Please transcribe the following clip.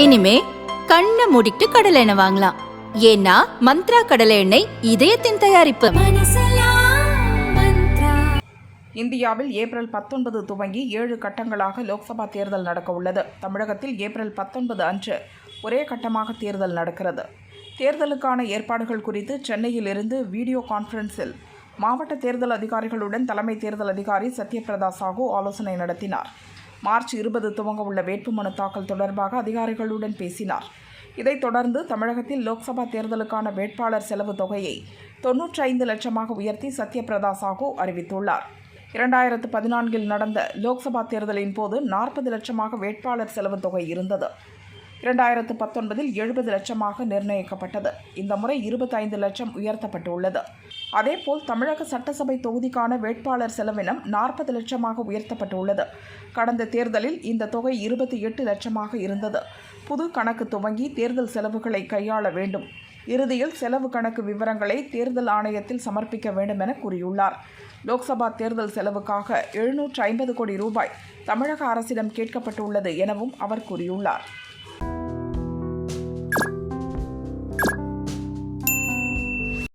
இனிமே கண்ணை மூடிட்டு கடலை எண்ணெய் வாங்கலாம். ஏன்னா மந்த்ரா கடலை எண்ணெய் இதயத்தின் தயாரிப்பு. இந்தியாவில் ஏப்ரல் பத்தொன்பது துவங்கி ஏழு கட்டங்களாக லோக்சபா தேர்தல் நடக்க உள்ளது. தமிழகத்தில் ஏப்ரல் பத்தொன்பது அன்று ஒரே கட்டமாக தேர்தல் நடக்கிறது. தேர்தலுக்கான ஏற்பாடுகள் குறித்து சென்னையில் இருந்து வீடியோ கான்ஃபரன்ஸில் மாவட்ட தேர்தல் அதிகாரிகளுடன் தலைமை தேர்தல் அதிகாரி சத்யபிரதா சாஹூ ஆலோசனை நடத்தினார். மார்ச் இருபது துவங்க உள்ள வேட்புமனு தாக்கல் தொடர்பாக அதிகாரிகளுடன் பேசினார். இதைத் தொடர்ந்து தமிழகத்தில் லோக்சபா தேர்தலுக்கான வேட்பாளர் செலவு தொகையை தொன்னூற்றி ஐந்து லட்சமாக உயர்த்தி சத்யபிரதா சாஹூ அறிவித்துள்ளார். இரண்டாயிரத்து பதினான்கில் நடந்த லோக்சபா தேர்தலின் போது நாற்பது லட்சமாக வேட்பாளர் செலவு தொகை இருந்தது. இரண்டாயிரத்து பத்தொன்பதில் எழுபது லட்சமாக நிர்ணயிக்கப்பட்டது. இந்த முறை இருபத்தைந்து லட்சம் உயர்த்தப்பட்டுள்ளது. அதேபோல் தமிழக சட்டசபை தொகுதிக்கான வேட்பாளர் செலவினம் நாற்பது லட்சமாக உயர்த்தப்பட்டுள்ளது. கடந்த தேர்தலில் இந்த தொகை இருபத்தி எட்டு லட்சமாக இருந்தது. புது கணக்கு துவங்கி தேர்தல் செலவுகளை கையாள வேண்டும். இறுதியில் செலவு கணக்கு விவரங்களை தேர்தல் ஆணையத்தில் சமர்ப்பிக்க வேண்டும் என கூறியுள்ளார். லோக்சபா தேர்தல் செலவுக்காக எழுநூற்று ஐம்பது கோடி ரூபாய் தமிழக அரசிடம் கேட்கப்பட்டுள்ளது எனவும் அவர் கூறியுள்ளார்.